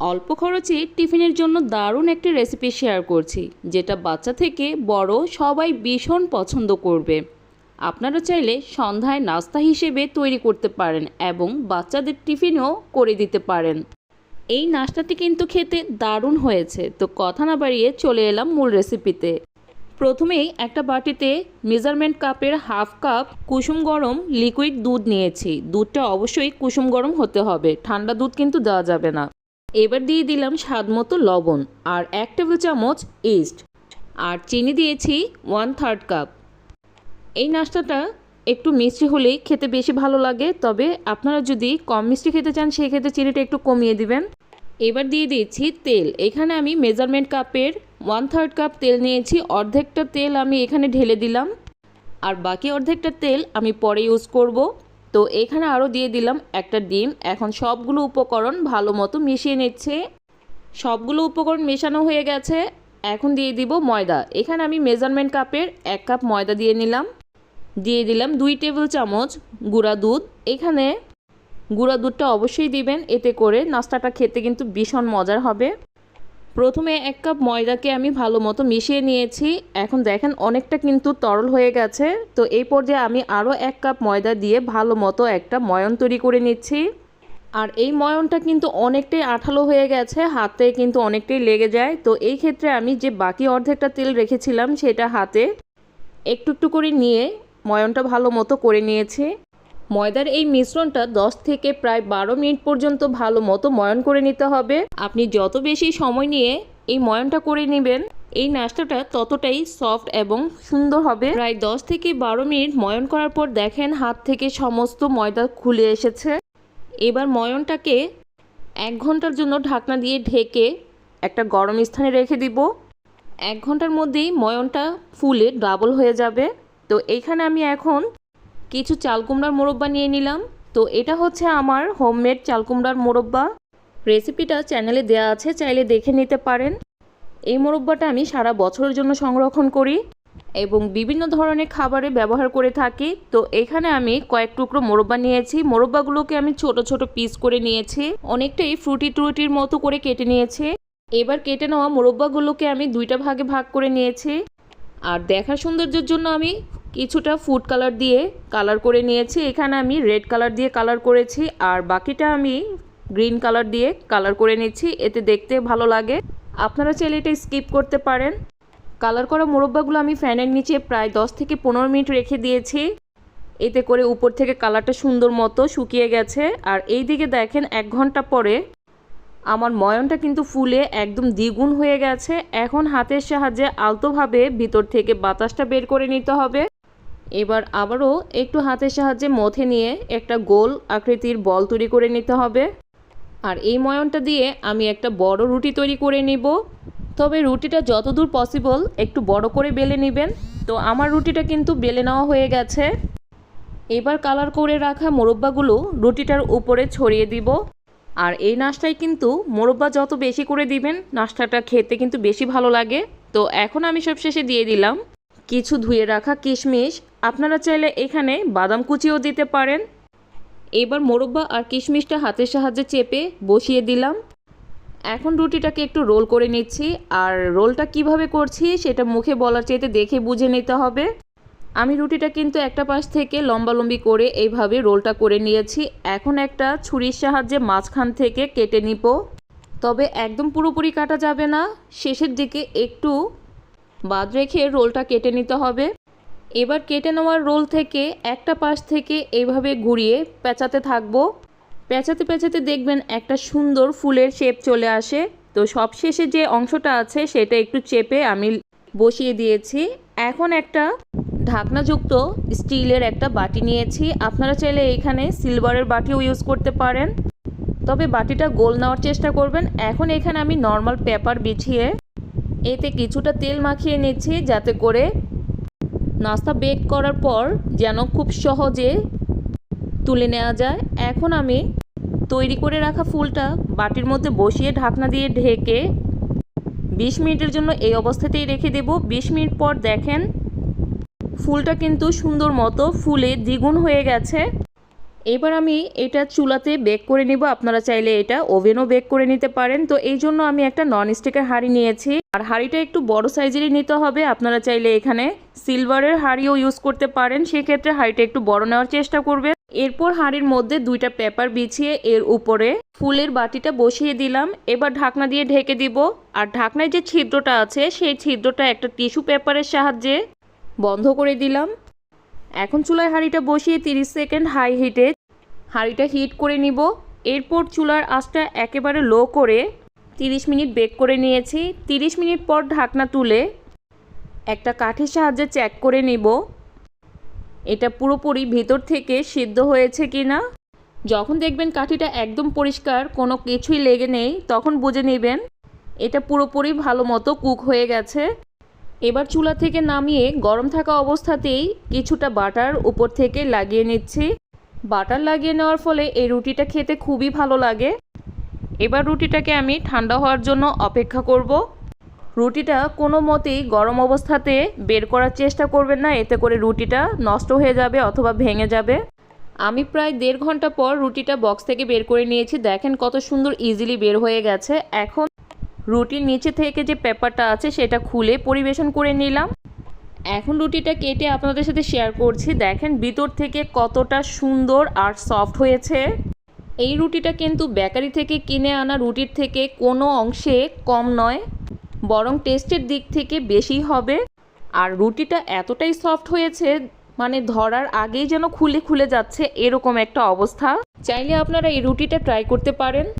অল্প খরচে টিফিনের জন্য দারুণ একটি রেসিপি শেয়ার করছি, যেটা বাচ্চা থেকে বড় সবাই ভীষণ পছন্দ করবে। আপনারা চাইলে সন্ধ্যায় নাস্তা হিসেবে তৈরি করতে পারেন এবং বাচ্চাদের টিফিনও করে দিতে পারেন। এই নাস্তাটি কিন্তু খেতে দারুণ হয়েছে, তো কথা না বাড়িয়ে চলে এলাম মূল রেসিপিতে প্রথমেই একটা বাটিতে মেজারমেন্ট কাপের হাফ কাপ কুসুম গরম লিকুইড দুধ নিয়েছি। দুধটা অবশ্যই কুসুম গরম হতে হবে, ঠান্ডা দুধ কিন্তু দেওয়া যাবে না। এবার দিয়ে দিলাম স্বাদ মতো লবণ আর এক টেবিল চামচ ইস্ট আর চিনি দিয়েছি ওয়ান থার্ড কাপ এই নাস্তাটা একটু মিষ্টি হলেই খেতে বেশি ভালো লাগে, তবে আপনারা যদি কম মিষ্টি খেতে চান, সেক্ষেত্রে চিনিটা একটু কমিয়ে দিবেন। এবার দিয়ে দিয়েছি তেল। এখানে আমি মেজারমেন্ট কাপের ওয়ান থার্ড কাপ তেল নিয়েছি। অর্ধেকটা তেল আমি এখানে ঢেলে দিলাম। আর বাকি অর্ধেকটা তেল আমি পরে ইউজ করব। তো এখানে আরও দিয়ে দিলাম একটা ডিম। এখন সবগুলো উপকরণ ভালো মতো মিশিয়ে নিচ্ছে। সবগুলো উপকরণ মেশানো হয়ে গেছে। এখন দিয়ে দিব ময়দা। এখানে আমি মেজারমেন্ট কাপের এক কাপ ময়দা দিয়ে নিলাম। দিয়ে দিলাম দুই টেবিল চামচ গুঁড়া দুধ। এখানে গুঁড়া দুধটা অবশ্যই দিবেন। এতে করে নাস্তাটা খেতে কিন্তু ভীষণ মজার হবে। প্রথমে এক কাপ ময়দাকে আমি ভালো মতো মিশিয়ে নিয়েছি। এখন দেখেন অনেকটা কিন্তু তরল হয়ে গেছে। তো এই পর্যায়ে আমি আরও এক কাপ ময়দা দিয়ে ভালো মতো একটা ময়ন তৈরি করে নিচ্ছি। আর এই ময়নটা কিন্তু অনেকটাই আঠালো হয়ে গেছে, হাতে কিন্তু অনেকটাই লেগে যায়। তো এই ক্ষেত্রে আমি যে বাকি অর্ধেকটা তেল রেখেছিলাম সেটা হাতে একটু একটু করে নিয়ে ময়নটা ভালো মতো করে নিয়েছি। ময়দার এই মিশ্রণটা 10 থেকে প্রায় বারো মিনিট পর্যন্ত ভালো মতো ময়ন করে নিতে হবে। আপনি যত বেশি সময় নিয়ে এই ময়নটা করে নেবেন, এই নাস্তাটা ততটাই সফট এবং সুন্দর হবে। প্রায় 10 থেকে বারো মিনিট ময়ন করার পর দেখেন হাত থেকে সমস্ত ময়দা খুলে এসেছে। এবার ময়নটাকে এক ঘণ্টার জন্য ঢাকনা দিয়ে ঢেকে একটা গরম স্থানে রেখে দিব। এক ঘণ্টার মধ্যেই ময়নটা ফুলে ডাবল হয়ে যাবে। তো এইখানে আমি এখন কিছু চাল কুমড়ার মোরব্বা নিয়ে নিলাম। তো এটা হচ্ছে আমার হোমমেড চাল কুমড়ার মোরব্বা। রেসিপিটা চ্যানেলে দেওয়া আছে, চাইলে দেখে নিতে পারেন। এই মোরব্বাটা আমি সারা বছরের জন্য সংরক্ষণ করি এবং বিভিন্ন ধরনের খাবারে ব্যবহার করে থাকি। তো এখানে আমি কয়েক টুকরো মোরব্বা নিয়েছি। মোরব্বাগুলোকে আমি ছোট ছোট পিস করে নিয়েছি। অনেকটাই ফ্রুটি ট্রুটির মতো করে কেটে নিয়েছি। এবার কেটে নেওয়া মোরব্বাগুলোকে আমি দুইটা ভাগে ভাগ করে নিয়েছি। আর দেখার সৌন্দর্যের জন্য আমি কিছুটা ফুড কালার দিয়ে কালার করে নিয়েছি। এখানে আমি রেড কালার দিয়ে কালার করেছি আর বাকিটা আমি গ্রিন কালার দিয়ে কালার করে নিচ্ছি এতে দেখতে ভালো লাগে। আপনারা চাইলে এটা স্কিপ করতে পারেন। কালার করা মোরব্বাগুলো আমি ফ্যানের নিচে প্রায় 10 থেকে পনেরো মিনিট রেখে দিয়েছি। এতে করে উপর থেকে কালারটা সুন্দর মতো শুকিয়ে গেছে। আর এই দিকে দেখেন, এক ঘণ্টা পরে আমার ময়নটা কিন্তু ফুলে একদম দ্বিগুণ হয়ে গেছে। এখন হাতের সাহায্যে আলতোভাবে ভিতর থেকে বাতাসটা বের করে নিতে হবে। এবার আবারও একটু হাতের সাহায্যে মথে নিয়ে একটা গোল আকৃতির বল তৈরি করে নিতে হবে। আর এই ময়নটা দিয়ে আমি একটা বড় রুটি তৈরি করে নিব। তবে রুটিটা যতদূর পসিবল একটু বড় করে বেলে নেবেন। তো আমার রুটিটা কিন্তু বেলে নেওয়া হয়ে গেছে। এবার কালার করে রাখা মোরব্বাগুলো রুটিটার উপরে ছড়িয়ে দিব। আর এই নাস্তায় কিন্তু মোরব্বা যত বেশি করে দিবেন, নাস্তাটা খেতে কিন্তু বেশি ভালো লাগে। তো এখন আমি সব শেষে দিয়ে দিলাম কিছু ধুয়ে রাখা কিশমিশ আপনারা চাইলে এখানে বাদাম কুচিও দিতে পারেন। এবার মোরব্বা আর কিশমিশটা হাতের সাহায্যে চেপে বসিয়ে দিলাম। এখন রুটিটাকে একটু রোল করে নিচ্ছি। আর রোলটা কীভাবে করছি সেটা মুখে বলার চাইতে দেখে বুঝে নিতে হবে। আমি রুটিটা কিন্তু একটা পাশ থেকে লম্বালম্বি করে এইভাবে রোলটা করে নিয়েছি। এখন একটা ছুরির সাহায্যে মাঝখান থেকে কেটে নিব। তবে একদম পুরোপুরি কাটা যাবে না। শেষের দিকে একটু বাদ রেখে রোলটা কেটে নিতে হবে। এবার কেটে নেওয়ার রোল থেকে একটা পাশ থেকে এইভাবে ঘুরিয়ে পেঁচাতে থাকব। পেঁচাতে পেঁচাতে দেখবেন একটা সুন্দর ফুলের শেপ চলে আসে। তো সবশেষে যে অংশটা আছে সেটা একটু চেপে আমি বসিয়ে দিয়েছি। এখন একটা ঢাকনাযুক্ত স্টিলের একটা বাটি নিয়েছি। আপনারা চাইলে এখানে সিলভারের বাটিও ইউজ করতে পারেন। তবে বাটিটা গোল নেওয়ার চেষ্টা করবেন। এখন এখানে আমি নর্মাল পেপার বিছিয়ে এতে কিছুটা তেল মাখিয়ে নিচ্ছি যাতে করে নাস্তা বেক করার পর যেন খুব সহজে তুলে নেওয়া যায়। এখন আমি তৈরি করে রাখা ফুলটা বাটির মধ্যে বসিয়ে ঢাকনা দিয়ে ঢেকে বিশ মিনিটের জন্য এই অবস্থাতেই রেখে দেব। বিশ মিনিট পর দেখেন ফুলটা কিন্তু সুন্দর মতো ফুলে দ্বিগুণ হয়ে গেছে। এবার আমি এটা চুলাতে বেক করে নিব। আপনারা চাইলে এটা ওভেনও বেক করে নিতে পারেন। তো এই জন্য আমি একটা নন স্টিকের হাঁড়ি নিয়েছি। আর হাঁড়িটা একটু বড় সাইজেরই নিতে হবে। আপনারা চাইলে এখানে সিলভারের হাঁড়িও ইউজ করতে পারেন। সেক্ষেত্রে হাঁড়িটা একটু বড় নেওয়ার চেষ্টা করবে এরপর হাঁড়ির মধ্যে দুইটা পেপার বিছিয়ে এর উপরে ফুলের বাটিটা বসিয়ে দিলাম। এবার ঢাকনা দিয়ে ঢেকে দিব। আর ঢাকনায় যে ছিদ্রটা আছে, সেই ছিদ্রটা একটা টিস্যু পেপারের সাহায্যে বন্ধ করে দিলাম। এখন চুলায় হাঁড়িটা বসিয়ে 30 সেকেন্ড হাই হিটে হাঁড়িটা হিট করে নিব। এরপর চুলার আঁচটা একেবারে লো করে 30 মিনিট বেক করে নিয়েছি। 30 মিনিট পর ঢাকনা তুলে একটা কাঠের সাহায্যে চেক করে নিব। এটা পুরোপুরি ভিতর থেকে সিদ্ধ হয়েছে কি না যখন দেখবেন কাঠিটা একদম পরিষ্কার, কোনো কিছুই লেগে নেই, তখন বুঝে নেবেন এটা পুরোপুরি ভালো মতো কুক হয়ে গেছে। এবার চুলা থেকে নামিয়ে গরম থাকা অবস্থাতেই কিছুটা বাটার উপর থেকে লাগিয়ে নিচ্ছি। বাটার লাগিয়ে নেওয়ার ফলে এই রুটিটা খেতে খুবই ভালো লাগে। এবার রুটিটাকে আমি ঠান্ডা হওয়ার জন্য অপেক্ষা করব। রুটিটা কোনো মতেই গরম অবস্থাতে বের করার চেষ্টা করবেন না, এতে করে রুটিটা নষ্ট হয়ে যাবে অথবা ভেঙে যাবে। আমি প্রায় দেড় ঘণ্টা পর রুটিটা বক্স থেকে বের করে নিয়েছি। দেখেন কত সুন্দর ইজিলি বের হয়ে গেছে। এখন রুটির নিচে থেকে যে পেপারটা আছে, সেটা খুলে পরিবেশন করে নিলাম। এখন রুটিটা কেটে আপনাদের সাথে শেয়ার করছি। দেখেন ভিতর থেকে কতটা সুন্দর আর সফট হয়েছে। এই রুটিটা কিন্তু বেকারি থেকে কিনে আনা রুটির থেকে কোনো অংশে কম নয়, বরং টেস্টের দিক থেকে বেশি হবে। আর রুটিটা এতটাই সফট হয়েছে মানে ধরার আগেই যেন খুলে খুলে যাচ্ছে এরকম একটা অবস্থা। চাইলে আপনারা এই রুটিটা ট্রাই করতে পারেন।